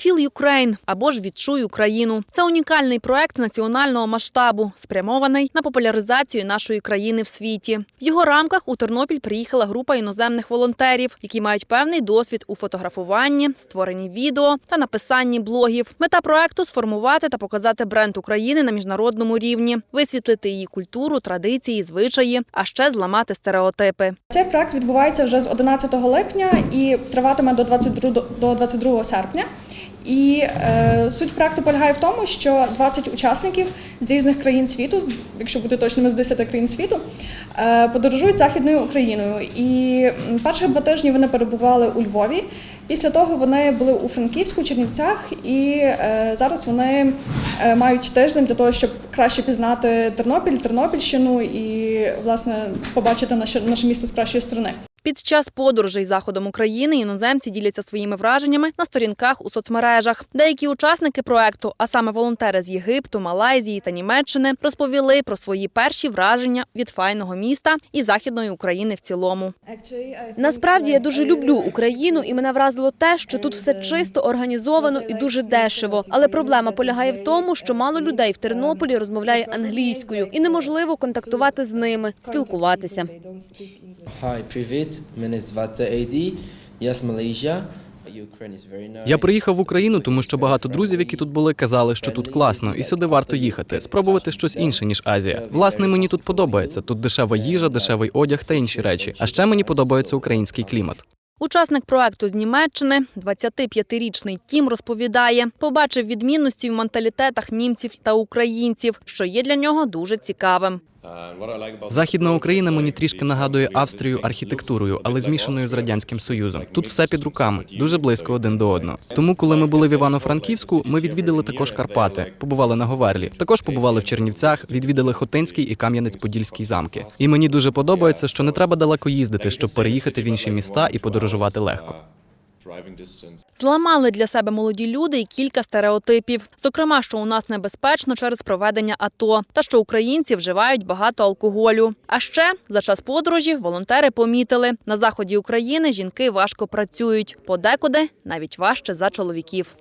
Feel Ukraine або ж Відчуй Україну. Це унікальний проект національного масштабу, спрямований на популяризацію нашої країни в світі. В його рамках у Тернопіль приїхала група іноземних волонтерів, які мають певний досвід у фотографуванні, створенні відео та написанні блогів. Мета проекту сформувати та показати бренд України на міжнародному рівні, висвітлити її культуру, традиції, звичаї, а ще зламати стереотипи. Цей проект відбувається вже з 11 липня і триватиме до 22, до 22 серпня. І е, суть проекту полягає в тому, що 20 учасників з різних країн світу, якщо бути точними, з 10 країн світу, е, подорожують західною Україною. І м, перших два тижні вони перебували у Львові. Після того вони були у Франківську, Чернівцях, і е, зараз вони е, мають тиждень для того, щоб краще пізнати Тернопіль, Тернопільщину і власне побачити наше, наше місто з кращої сторони. Під час подорожей заходом України іноземці діляться своїми враженнями на сторінках у соцмережах. Деякі учасники проекту, а саме волонтери з Єгипту, Малайзії та Німеччини, розповіли про свої перші враження від файного міста і західної України в цілому. Насправді я дуже люблю Україну, і мене вразило те, що тут все чисто, організовано і дуже дешево. Але проблема полягає в тому, що мало людей в Тернополі розмовляє англійською, і неможливо контактувати з ними, спілкуватися. Hi, привіт. Мене звати Ейді. Я з nice. Я приїхав в Україну, тому що багато друзів, які тут були, казали, що тут класно, і сюди варто їхати, спробувати щось інше ніж Азія. Власне, мені тут подобається. Тут дешева їжа, дешевий одяг та інші речі. А ще мені подобається український клімат. Учасник проекту з Німеччини, 25-річний Тім, розповідає, побачив відмінності в менталітетах німців та українців, що є для нього дуже цікавим. Західна Україна мені трішки нагадує Австрію архітектурою, але змішаною з радянським союзом. Тут все під руками, дуже близько один до одного. Тому, коли ми були в Івано-Франківську, ми відвідали також Карпати, побували на Говерлі. Також побували в Чернівцях, відвідали Хотинський і Кам'янець-Подільський замки. І мені дуже подобається, що не треба далеко їздити, щоб переїхати в інші міста і подорожувати легко. Зламали для себе молоді люди і кілька стереотипів. Зокрема, що у нас небезпечно через проведення АТО та що українці вживають багато алкоголю. А ще за час подорожі волонтери помітили, на заході України жінки важко працюють, подекуди навіть важче за чоловіків.